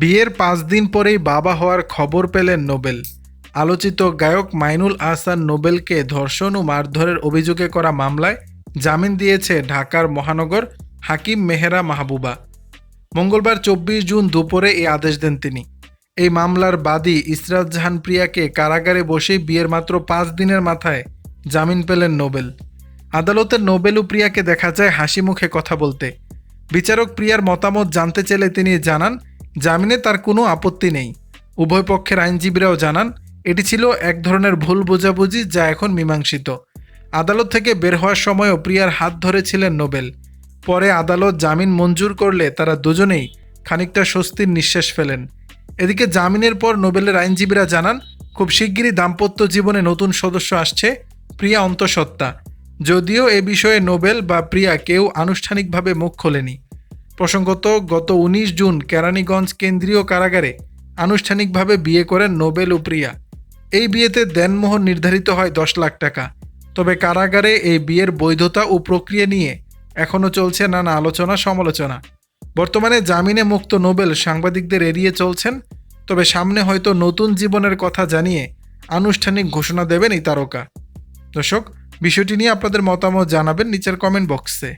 বিয়ের পাঁচ দিন পরেই বাবা হওয়ার খবর পেলেন নোবেল। আলোচিত গায়ক মাইনুল আহসান নোবেলকে ধর্ষণ ও মারধরের অভিযোগে করা মামলায় জামিন দিয়েছে ঢাকার মহানগর হাকিম মেহেরা মাহবুবা। মঙ্গলবার চব্বিশ জুন দুপুরে এই আদেশ দেন তিনি। এই মামলার বাদী ইসরাত জাহান প্রিয়াকে কারাগারে বসেই বিয়ের মাত্র পাঁচ দিনের মাথায় জামিন পেলেন নোবেল। আদালতের নোবেল ও প্রিয়াকে দেখা যায় হাসি মুখে কথা বলতে। বিচারক প্রিয়ার মতামত জানতে চাইলে তিনি জানান জামিনে তার কোনো আপত্তি নেই। উভয় পক্ষের আইনজীবীরাও জানান, এটি ছিল এক ধরনের ভুল বোঝাবুঝি যা এখন মীমাংসিত। আদালত থেকে বের হওয়ার সময়ও প্রিয়ার হাত ধরেছিলেন নোবেল। পরে আদালত জামিন মঞ্জুর করলে তারা দুজনেই খানিকটা স্বস্তির নিঃশ্বাস ফেলেন। এদিকে জামিনের পর নোবেলের আইনজীবীরা জানান, খুব শিগগিরই দাম্পত্য জীবনে নতুন সদস্য আসছে প্রিয়া অন্তঃসত্ত্বা। যদিও এ বিষয়ে নোবেল বা প্রিয়া কেউ আনুষ্ঠানিকভাবে মুখ খোলেনি। প্রসঙ্গত, গত উনিশ জুন কেরানীগঞ্জ কেন্দ্রীয় কারাগারে আনুষ্ঠানিকভাবে বিয়ে করেন নোবেল ও প্রিয়া এই বিয়েতে দেনমোহর নির্ধারিত হয় দশ লাখ টাকা। তবে কারাগারে এই বিয়ের বৈধতা ও প্রক্রিয়া নিয়ে এখনও চলছে নানা আলোচনা, সমালোচনা। বর্তমানে জামিনে মুক্ত নোবেল সাংবাদিকদের এড়িয়ে চলছেন, তবে সামনে হয়তো নতুন জীবনের কথা জানিয়ে আনুষ্ঠানিক ঘোষণা দেবেন এই তারকা। দর্শক, বিষয়টি নিয়ে আপনাদের মতামত জানাবেন নিচের কমেন্ট বক্সে